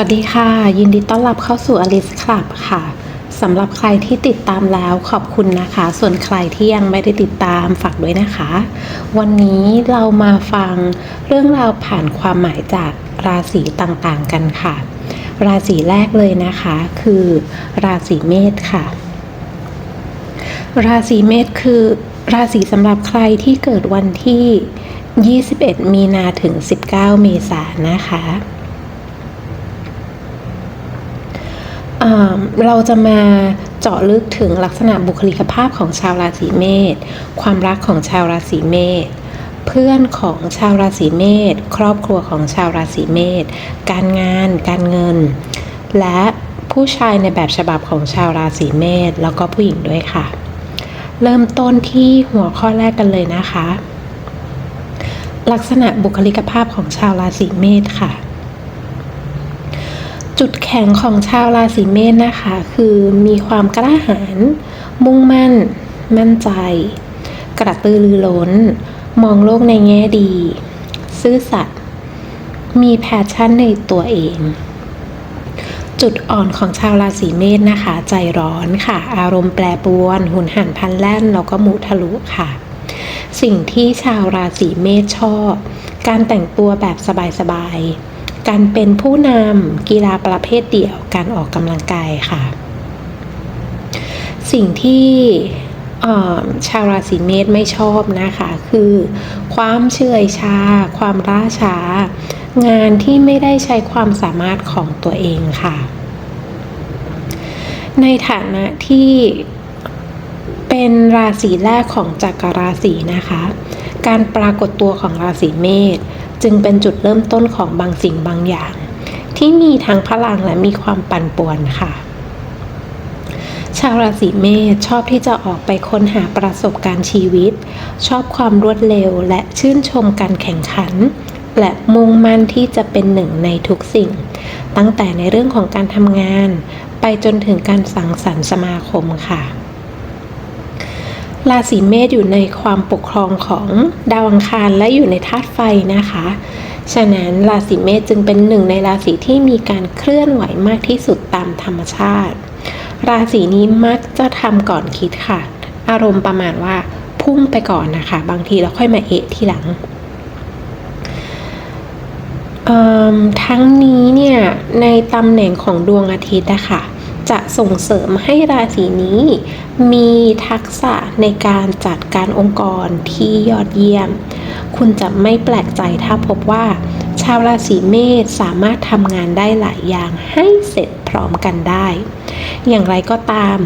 วัสดีค่ะ ยินดีต้อนรับเข้าสู่ Alice Club ค่ะสำหรับใครที่ติดตามแล้วขอบคุณนะคะ ส่วนใครที่ยังไม่ได้ติดตามฝากด้วยนะคะ วันนี้เรามาฟังเรื่องราวผ่านความหมายจากราศีต่างๆกันค่ะ ราศีแรกเลยนะคะ คือราศีเมษค่ะ ราศีเมษคือ ราศีสำหรับใครที่เกิดวันที่ 21 มีนาถึง 19 เมษายนนะคะ อ่า เราจะมาเจาะลึกถึงลักษณะบุคลิกภาพของชาวราศีเมษ ความรักของชาวราศีเมษ เพื่อนของชาวราศีเมษ ครอบครัวของชาวราศีเมษ การงาน การเงิน และผู้ชายในแบบฉบับของชาวราศีเมษ แล้วก็ผู้หญิงด้วยค่ะ เริ่มต้นที่หัวข้อแรกกันเลยนะคะ ลักษณะบุคลิกภาพของชาวราศีเมษค่ะ จุดแข็งของชาวราศีเมษนะคะ คือมีความกล้าหาญมุ่งมั่น มั่นใจ กระตือรือร้น มองโลกในแง่ดี ซื่อสัตย์มีแพชชั่นในตัวเอง จุดอ่อนของชาวราศีเมษนะคะ ใจร้อนค่ะ อารมณ์แปรปรวน หุนหันพลันแล่น แล้วก็มุทะลุค่ะ สิ่งที่ชาวราศีเมษชอบ การแต่งตัวแบบสบายๆ การเป็นผู้นำกีฬาประเภทเดี่ยวการออกกำลังกายค่ะ สิ่งที่ชาวราศีเมษไม่ชอบนะคะ คือความเชื่อยชา ความล่าช้า งานที่ไม่ได้ใช้ความสามารถของตัวเองค่ะ ในฐานะที่เป็นราศีแรกของจักรราศีนะคะ การปรากฏตัวของราศีเมษ จึงเป็นจุดเริ่มต้นของบางสิ่งบางอย่าง ที่มีทั้งพลังและมีความปั่นป่วนค่ะ ชาวราศีเมษชอบที่จะออกไปค้นหาประสบการณ์ชีวิต ชอบความรวดเร็วและชื่นชมการแข่งขัน และมุ่งมั่นที่จะเป็นหนึ่งในทุกสิ่ง ตั้งแต่ในเรื่องของการทำงาน ไปจนถึงการสังสรรค์สมาคมค่ะ ราศีเมษอยู่ในความปกครองของดาวอังคารและอยู่ในธาตุไฟนะคะ ฉะนั้นราศีเมษจึงเป็นหนึ่งในราศีที่มีการเคลื่อนไหวมากที่สุดตามธรรมชาติ ราศีนี้มักจะทำก่อนคิดค่ะ อารมณ์ประมาณว่าพุ่งไปก่อนนะคะ บางทีเราค่อยมาเอะทีหลังทั้งนี้เนี่ยในตำแหน่งของดวงอาทิตย์นะคะ จะส่งเสริมให้ราศีนี้ มีทักษะในการจัดการองค์กรที่ยอดเยี่ยม คุณจะไม่แปลกใจถ้าพบว่า ชาวราศีเมษสามารถทำงานได้หลายอย่างให้เสร็จพร้อมกันได้ อย่างไรก็ตาม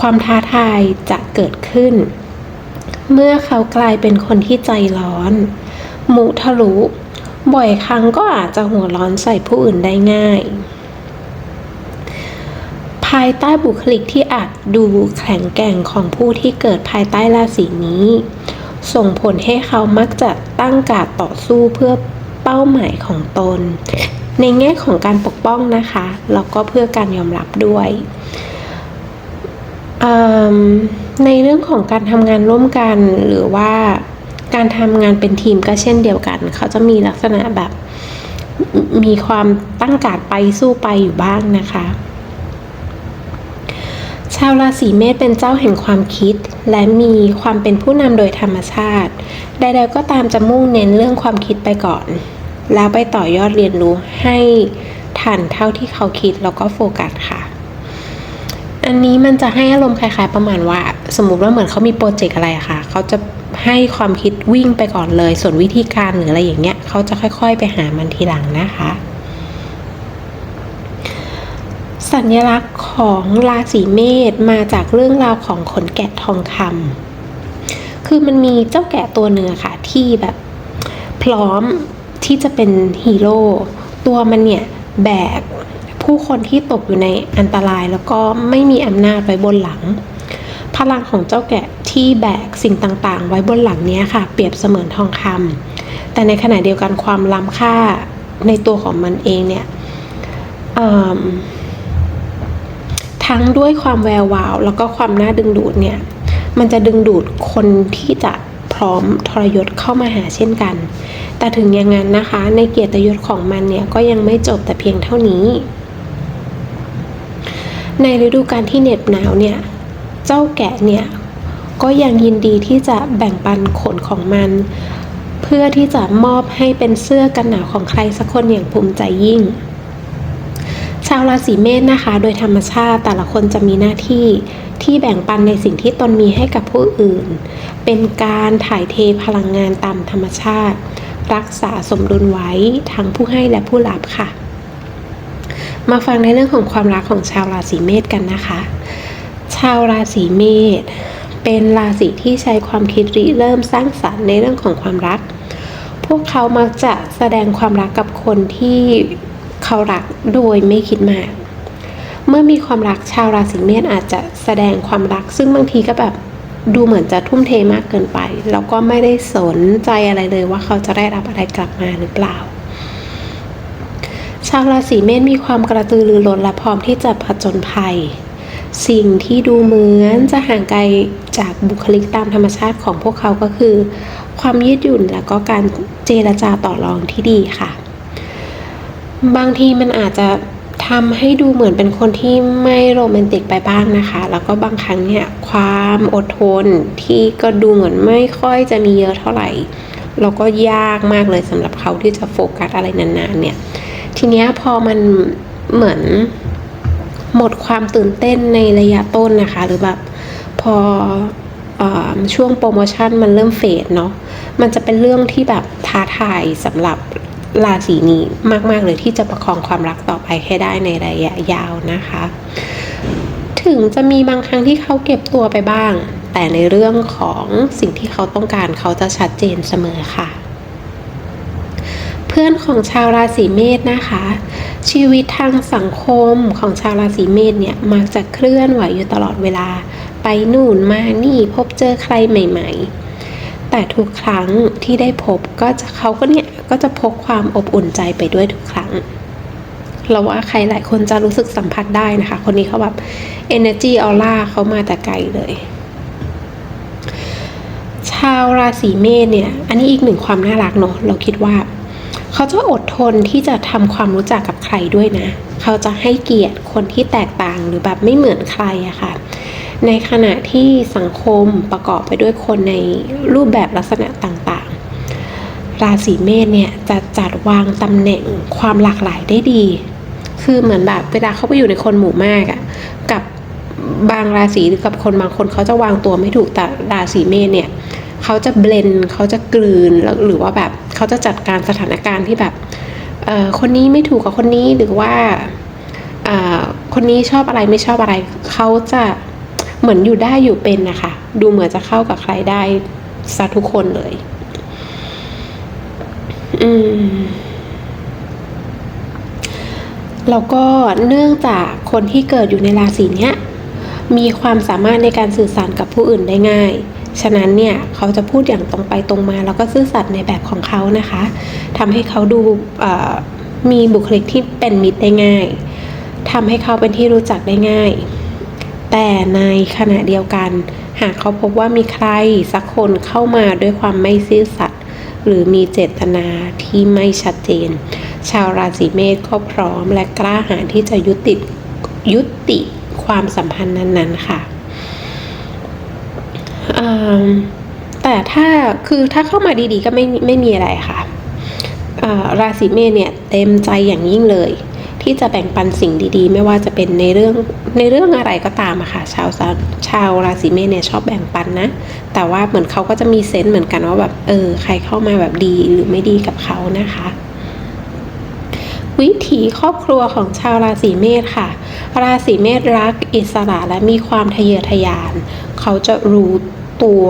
ความท้าทายจะเกิดขึ้น เมื่อเขากลายเป็นคนที่ใจร้อน มุทะลุ บ่อยครั้งก็อาจจะหัวร้อนใส่ผู้อื่นได้ง่าย ภายใต้บุคลิกที่อาจดูแข็งแกร่งของผู้ที่เกิดภายใต้ราศีนี้ ส่งผลให้เขามักจะตั้งการต่อสู้เพื่อเป้าหมายของตน ในแง่ของการปกป้องนะคะแล้วก็เพื่อการยอมรับด้วยในเรื่องของการทำงานร่วมกันหรือว่าการทำงานเป็นทีมก็เช่นเดียวกัน เขาจะมีลักษณะแบบมีความตั้งการไปสู้ไปอยู่บ้างนะคะ ชาวราศีเมษเป็นเจ้าแห่งความคิด และมีความเป็นผู้นำโดยธรรมชาติ ใดๆก็ตามจะมุ่งเน้นเรื่องความคิดไปก่อน แล้วไปต่อยอดเรียนรู้ให้ทันเท่าที่เขาคิดแล้วก็โฟกัสค่ะ อันนี้มันจะให้อารมณ์คล้ายๆ ประมาณว่า สมมุติว่าเหมือนเขามีโปรเจกต์อะไรค่ะ เขาจะให้ความคิดวิ่งไปก่อนเลย ส่วนวิธีการหรืออะไรอย่างเงี้ย เขาจะค่อยๆ ไปหามันทีหลังนะคะ สัญลักษณ์ของราศีเมษมาจากเรื่องราวของขนแกะทองคำคือมันมีเจ้าแกะตัวเนื้อค่ะที่แบบพร้อมที่จะเป็นฮีโร่ตัวมันเนี่ยแบกผู้คนที่ตกอยู่ในอันตรายแล้วก็ไม่มีอำนาจไว้บนหลัง พลังของเจ้าแกะที่แบกสิ่งต่างๆ ไว้บนหลังเนี้ยค่ะ เปรียบเสมือนทองคำแต่ในขณะเดียวกันความล้ำค่าในตัวของมันเองเนี่ยอืม ทั้งด้วยความแวววาว แล้วก็ความน่าดึงดูดเนี่ยมันจะดึงดูดคนที่จะพร้อมทรยศเข้ามาหาเช่นกัน แต่ถึงอย่างนั้นนะคะ ในเกียรติยศของมันเนี่ยก็ยังไม่จบแต่เพียงเท่านี้ ในฤดูกาลที่เหน็บหนาวเนี่ยเจ้าแกะเนี่ยก็ยังยินดีที่จะแบ่งปันขนของมัน เพื่อที่จะมอบให้เป็นเสื้อกันหนาวของใครสักคนอย่างภูมิใจยิ่ง ชาวราศีเมษนะคะ โดยธรรมชาติแต่ละคนจะมีหน้าที่ที่แบ่งปันในสิ่งที่ตนมีให้กับผู้อื่น เป็นการถ่ายเทพลังงานตามธรรมชาติ รักษาสมดุลไว้ทั้งผู้ให้และผู้รับค่ะ มาฟังในเรื่องของความรักของชาวราศีเมษกันนะคะ ชาวราศีเมษเป็นราศีที่ใช้ความคิดริเริ่มสร้างสรรค์ในเรื่องของความรัก พวกเขามักจะแสดงความรักกับคนที่ เขารักโดยไม่คิดมาก เมื่อมีความรักชาวราศีเมษอาจจะแสดงความรัก ซึ่งบางทีก็แบบดูเหมือนจะทุ่มเทมากเกินไป แล้วก็ไม่ได้สนใจอะไรเลยว่าเขาจะได้รับอะไรกลับมาหรือเปล่า ชาวราศีเมษมีความกระตือรือร้นและพร้อมที่จะผจญภัย สิ่งที่ดูเหมือนจะห่างไกลจากบุคลิกตามธรรมชาติของพวกเขาก็คือ ความยืดหยุ่นและก็การเจรจาต่อรองที่ดีค่ะ บางทีมันอาจจะทำให้ดูเหมือนเป็นคนที่ไม่โรแมนติกไปบ้างนะคะ แล้วก็บางครั้งเนี่ยความอดทนที่ก็ดูเหมือนไม่ค่อยจะมีเยอะเท่าไหร่ แล้วก็ยากมากเลยสำหรับเขาที่จะโฟกัสอะไรนานๆเนี่ย ทีเนี้ยพอมันเหมือนหมดความตื่นเต้นในระยะต้นนะคะ หรือแบบพอเออช่วงโปรโมชั่นมันเริ่มเฟดเนาะ มันจะเป็นเรื่องที่แบบท้าทายสำหรับ ราศีนี้มาก ๆ เลยที่จะประคองความรักต่อไปให้ได้ในระยะยาวนะคะ ถึงจะมีบางครั้งที่เขาเก็บตัวไปบ้าง แต่ในเรื่องของสิ่งที่เขาต้องการเขาจะชัดเจนเสมอค่ะ เพื่อนของชาวราศีเมษนะคะ ชีวิตทางสังคมของชาวราศีเมษเนี่ยมักจะเคลื่อนไหวอยู่ตลอดเวลา ไปนู่นมานี่พบเจอใครใหม่ ๆ แต่ทุกครั้งที่ได้พบก็จะเขาก็เนี่ยก็จะพกความอบอุ่นใจไปด้วยทุกครั้ง เราว่าใครหลายคนจะรู้สึกสัมผัสได้นะคะ คนนี้เขาแบบ energy aura เขามาแต่ไกลเลย ชาวราศีเมษเนี่ย อันนี้อีกหนึ่งความน่ารักเนาะเราคิดว่า เขาจะอดทนที่จะทำความรู้จักกับใครด้วยนะ เขาจะให้เกียรติคนที่แตกต่างหรือแบบไม่เหมือนใครอะค่ะ ในขณะที่สังคมประกอบไปด้วยคนในรูปแบบลักษณะต่างๆ ราศีเมษเนี่ยจะจัดวางตำแหน่งความหลากหลายได้ดี คือเหมือนแบบเวลาเขาไปอยู่ในคนหมู่มากอะกับบางราศีหรือกับคนบางคนเขาจะวางตัวไม่ถูกแต่ราศีเมษเนี่ยเขาจะเบลนเขาจะกลืนแล้วหรือว่าแบบเขาจะจัดการสถานการณ์ที่แบบเอ่อคนนี้ไม่ถูกกับคนนี้หรือว่าอ่อคนนี้ชอบอะไรไม่ชอบอะไร เขาจะ เหมือนอยู่ได้อยู่เป็นนะคะ ดูเหมือนจะเข้ากับใครได้ซะทุกคนเลย อืมแล้วก็เนื่องจากคนที่เกิดอยู่ในราศีเนี้ยมีความสามารถในการสื่อสารกับผู้อื่นได้ง่าย ฉะนั้นเนี่ยเขาจะพูดอย่างตรงไปตรงมา แล้วก็ซื่อสัตย์ในแบบของเขานะคะทำให้เขาดูมีบุคลิกที่เป็นมิตรได้ง่ายทำให้เขาเป็นที่รู้จักได้ง่าย แต่ในขณะเดียวกัน หากเขาพบว่ามีใครสักคนเข้ามาด้วยความไม่ซื่อสัตย์หรือมีเจตนาที่ไม่ชัดเจน ชาวราศีเมษก็พร้อมและกล้าหาญที่จะยุติยุติความสัมพันธ์นั้น ๆ ค่ะแต่ถ้าคือถ้าเข้ามาดีๆ ก็ไม่ไม่มีอะไรค่ะราศีเมษเนี่ยเต็มใจอย่างยิ่งเลย ที่จะแบ่งปันสิ่งดีๆ ไม่ว่าจะเป็นในเรื่องในเรื่องอะไรก็ตามอะค่ะชาวชาวราศีเมษเนี่ยชอบแบ่งปันนะ แต่ว่าเหมือนเขาก็จะมีเซนส์เหมือนกันว่าแบบเออใครเข้ามาแบบดีหรือไม่ดีกับเขานะคะวิถีครอบครัวของชาวราศีเมษค่ะ ราศีเมษรักอิสระและมีความทะเยอทะยาน เขาจะรู้ตัว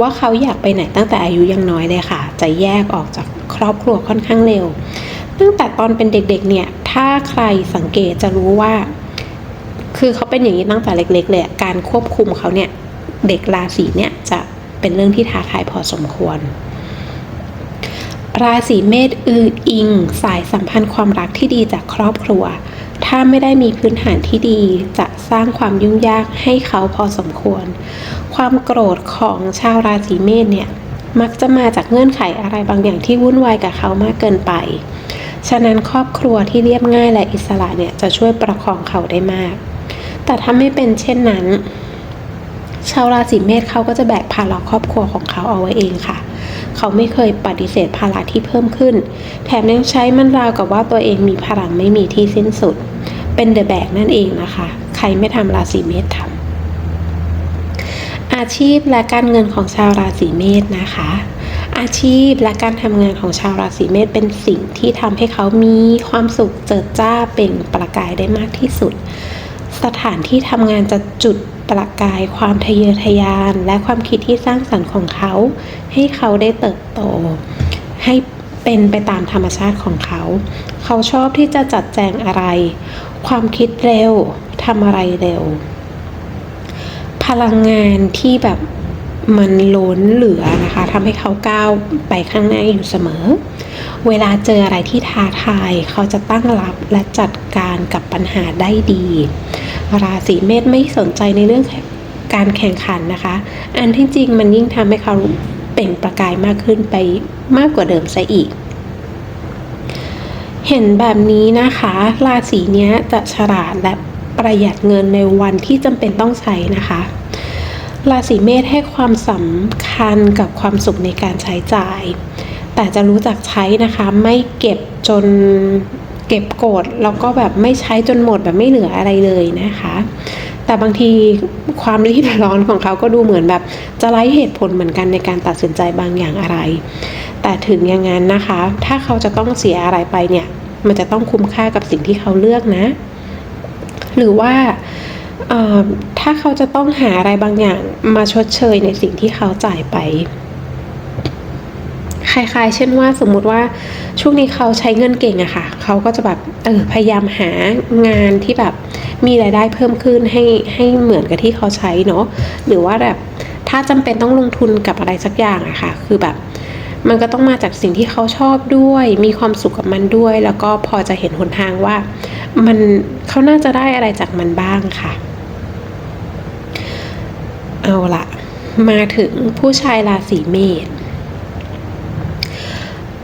ว่าเขาอยากไปไหนตั้งแต่อายุยังน้อยเลยค่ะ จะแยกออกจากครอบครัวค่อนข้างเร็ว ตั้งแต่ตอนเป็นเด็กๆเนี่ย ถ้าใครสังเกตจะรู้ว่า คือเขาเป็นอย่างนี้ตั้งแต่เล็ก ๆ เลยการควบคุมเขาเนี่ยเด็กราศีเนี่ยจะเป็นเรื่องที่ท้าทายพอสมควร ราศีเมษอืออิง สายสัมพันธ์ความรักที่ดีจากครอบครัว ถ้าไม่ได้มีพื้นฐานที่ดีจะสร้างความยุ่งยากให้เขาพอสมควร ความโกรธของชาวราศีเมษเนี่ยมักจะมาจากเงื่อนไขอะไรบางอย่างที่วุ่นวายกับเขามากเกินไป ฉะนั้นครอบครัวที่เรียบง่ายและอิสระเนี่ยจะช่วยประคองเขาได้มาก แต่ถ้าไม่เป็นเช่นนั้น ชาวราศีเมษเขาก็จะแบกภาระครอบครัวของเขาเอาไว้เองค่ะ เขาไม่เคยปฏิเสธภาระที่เพิ่มขึ้น แถมยังใช้มันราวกับว่าตัวเองมีพลังไม่มีที่สิ้นสุด เป็นเดอะแบกนั่นเองนะคะ ใครไม่ทำราศีเมษทำอาชีพและการเงินของชาวราศีเมษนะคะ อาชีพและการทำงานของชาวราศีเมษเป็นสิ่งที่ทำให้เขามีความสุขเจิดจ้าเปล่งประกายได้มากที่สุด สถานที่ทำงานจะจุดประกายความทะเยอทะยาน และความคิดที่สร้างสรรค์ของเขา ให้เขาได้เติบโต ให้เป็นไปตามธรรมชาติของเขา เขาชอบที่จะจัดแจงอะไร ความคิดเร็วทำอะไรเร็ว พลังงานที่แบบ มันล้นเหลือนะคะทำให้เขาก้าวไปข้างหน้าอยู่เสมอ เวลาเจออะไรที่ท้าทาย เขาจะตั้งรับและจัดการกับปัญหาได้ดี ราศีเมษไม่สนใจในเรื่องการแข่งขันนะคะ อันที่จริงมันยิ่งทำให้เขาเปล่งประกายมากขึ้นไปมากกว่าเดิมซะอีก เห็นแบบนี้นะคะ ราศีเนี้ยจะฉลาดและประหยัดเงินในวันที่จำเป็นต้องใช้นะคะ ราศีเมษให้ความสำคัญกับความสุขในการใช้จ่าย แต่จะรู้จักใช้นะคะ ไม่เก็บจนเก็บโกดแล้วก็แบบไม่ใช้จนหมดแบบไม่เหลืออะไรเลยนะคะ แต่บางทีความรีบร้อนของเขาก็ดูเหมือนแบบจะไร้เหตุผลเหมือนกันในการตัดสินใจบางอย่างอะไร แต่ถึงอย่างนั้นนะคะ ถ้าเขาจะต้องเสียอะไรไปเนี่ย มันจะต้องคุ้มค่ากับสิ่งที่เขาเลือกนะ หรือว่า ถ้าเขาจะต้องหาอะไรบางอย่างมาชดเชยในสิ่งที่เขาจ่ายไป คล้ายๆ เช่นว่าสมมุติว่าช่วงนี้เขาใช้เงินเก่งอะค่ะ เขาก็จะแบบเออพยายามหางานที่แบบมีรายได้เพิ่มขึ้นให้ให้เหมือนกับที่เขาใช้เนาะหรือว่าแบบถ้าจำเป็นต้องลงทุนกับอะไรสักอย่างอะค่ะ คือแบบมันก็ต้องมาจากสิ่งที่เขาชอบด้วย มีความสุขกับมันด้วย แล้วก็พอจะเห็นหนทางว่า มันเขาน่าจะได้อะไรจากมันบ้างค่ะ เอาละมาถึงผู้ชายราศีเมษ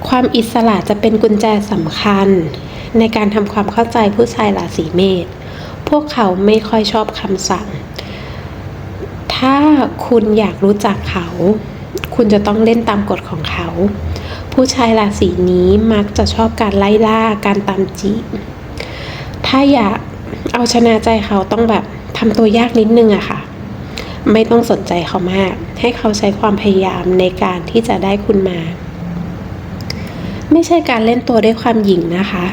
ความอิสระจะเป็นกุญแจสำคัญ ในการทำความเข้าใจผู้ชายราศีเมษพวกเขาไม่ค่อยชอบคำสั่ง ถ้าคุณอยากรู้จักเขา คุณจะต้องเล่นตามกฎของเขา ผู้ชายราศีนี้มักจะชอบการไล่ล่าการตามจีบถ้าอยากเอาชนะใจเขาต้องแบบทำตัวยากนิดนึงอะค่ะ ไม่ต้องสนใจเขามาก ให้เขาใช้ความพยายามในการที่จะได้คุณมา ไม่ใช่การเล่นตัวด้วยความหยิ่งนะคะ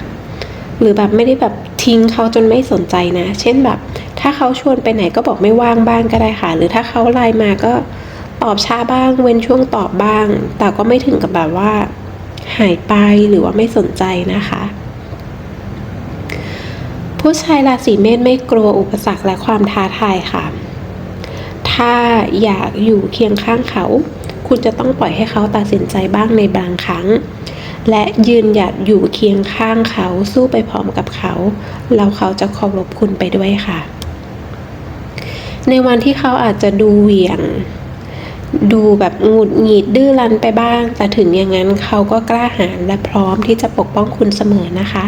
หรือแบบไม่ได้แบบทิ้งเขาจนไม่สนใจนะ เช่นแบบ ถ้าเขาชวนไปไหนก็บอกไม่ว่างบ้างก็ได้ค่ะ หรือถ้าเขาไลน์มาก็ตอบช้าบ้าง เว้นช่วงตอบบ้าง แต่ก็ไม่ถึงกับแบบว่า หายไปหรือว่าไม่สนใจนะคะ ผู้ชายราศีเมษไม่กลัวอุปสรรคและความท้าทายค่ะ ถ้าอยากอยู่เคียงข้างเขา คุณจะต้องปล่อยให้เขาตัดสินใจบ้างในบางครั้ง และยืนหยัดอยู่เคียงข้างเขาสู้ไปพร้อมกับเขาแล้วเขาจะเคารพคุณไปด้วยค่ะ ในวันที่เขาอาจจะดูเหวี่ยง ดูแบบหงุดหงิดดื้อรั้นไปบ้าง แต่ถึงอย่างนั้นเขาก็กล้าหาญและพร้อมที่จะปกป้องคุณเสมอนะคะ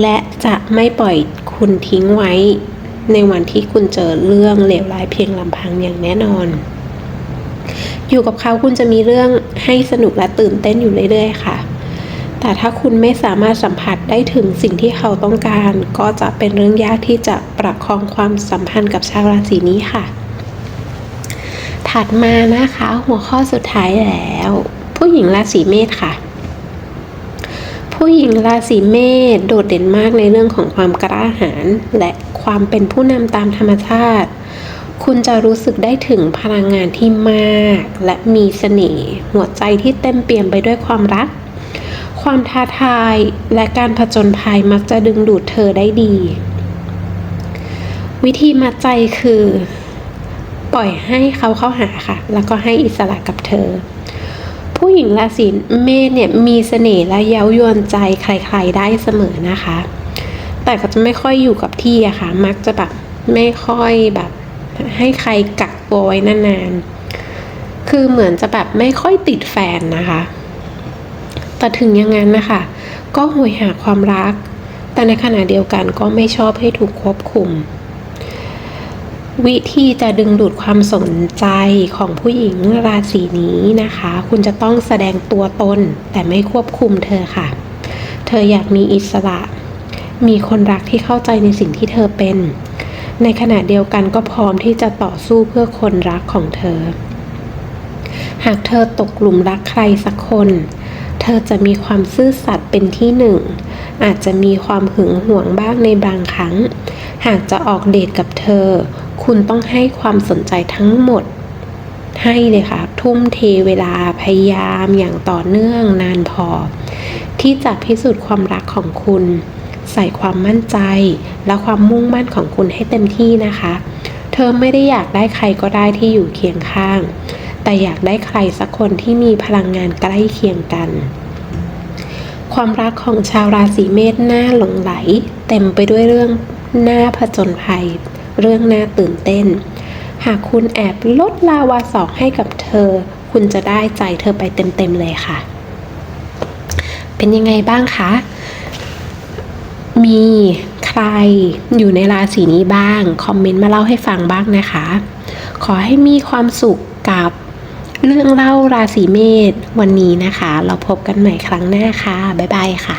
และจะไม่ปล่อยคุณทิ้งไว้ ในวันที่คุณเจอเรื่องเลวร้ายเพียงลำพังอย่างแน่นอน อยู่กับเขาคุณจะมีเรื่องให้สนุกและตื่นเต้นอยู่เรื่อยๆ ค่ะ แต่ถ้าคุณไม่สามารถสัมผัสได้ถึงสิ่งที่เขาต้องการ ก็จะเป็นเรื่องยากที่จะประคองความสัมพันธ์กับชาวราศีนี้ค่ะ ถัดมานะคะ หัวข้อสุดท้ายแล้ว ผู้หญิงราศีเมษค่ะผู้หญิงราศีเมษโดดเด่นมากในเรื่องของความกล้าหาญและ ความเป็นผู้นำตามธรรมชาติ คุณจะรู้สึกได้ถึงพลังงานที่มาก และมีเสน่ห์หัวใจที่เต็มเปี่ยมไปด้วยความรัก ความท้าทายและการผจญภัยมักจะดึงดูดเธอได้ดี วิธีมัดใจคือ ปล่อยให้เขาเข้าหาค่ะ แล้วก็ให้อิสระกับเธอผู้หญิงราศีเมษเนี่ยมีเสน่ห์และเย้ายวนใจใครๆได้เสมอนะคะ แต่ก็จะไม่ค่อยอยู่กับที่อะค่ะ มักจะแบบไม่ค่อยแบบให้ใครกักตัวไว้นานๆ คือเหมือนจะแบบไม่ค่อยติดแฟนนะคะ แต่ถึงอย่างนั้นนะคะ ก็โหยหาความรัก แต่ในขณะเดียวกันก็ไม่ชอบให้ถูกควบคุม วิธีจะดึงดูดความสนใจของผู้หญิงราศีนี้นะคะ คุณจะต้องแสดงตัวตนแต่ไม่ควบคุมเธอค่ะ เธออยากมีอิสระ มีคนรักที่เข้าใจในสิ่งที่เธอเป็น ในขณะเดียวกันก็พร้อมที่จะต่อสู้เพื่อคนรักของเธอ หากเธอตกหลุมรักใครสักคน เธอจะมีความซื่อสัตย์เป็นที่หนึ่ง อาจจะมีความหึงหวงบ้างในบางครั้ง หากจะออกเดทกับเธอ คุณต้องให้ความสนใจทั้งหมด ให้เลยค่ะ ทุ่มเทเวลาพยายามอย่างต่อเนื่องนานพอ ที่จะพิสูจน์ความรักของคุณ ใส่ความมั่นใจ และความมุ่งมั่นของคุณให้เต็มที่นะคะ เธอไม่ได้อยากได้ใครก็ได้ที่อยู่เคียงข้าง แต่อยากได้ใครสักคนที่มีพลังงานใกล้เคียงกัน ความรักของชาวราศีเมษน่าหลงไหล เต็มไปด้วยเรื่องน่าผจญภัย เรื่องน่าตื่นเต้น หากคุณแอบลดลาวาสอกให้กับเธอ คุณจะได้ใจเธอไปเต็มๆเลยค่ะ เป็นยังไงบ้างคะ มีใครอยู่ในราศีนี้บ้าง คอมเมนต์มาเล่าให้ฟังบ้างนะคะ ขอให้มีความสุขกับเรื่องเล่าราศีเมษวันนี้นะคะ เราพบกันใหม่ครั้งหน้าค่ะ บ๊ายบายค่ะ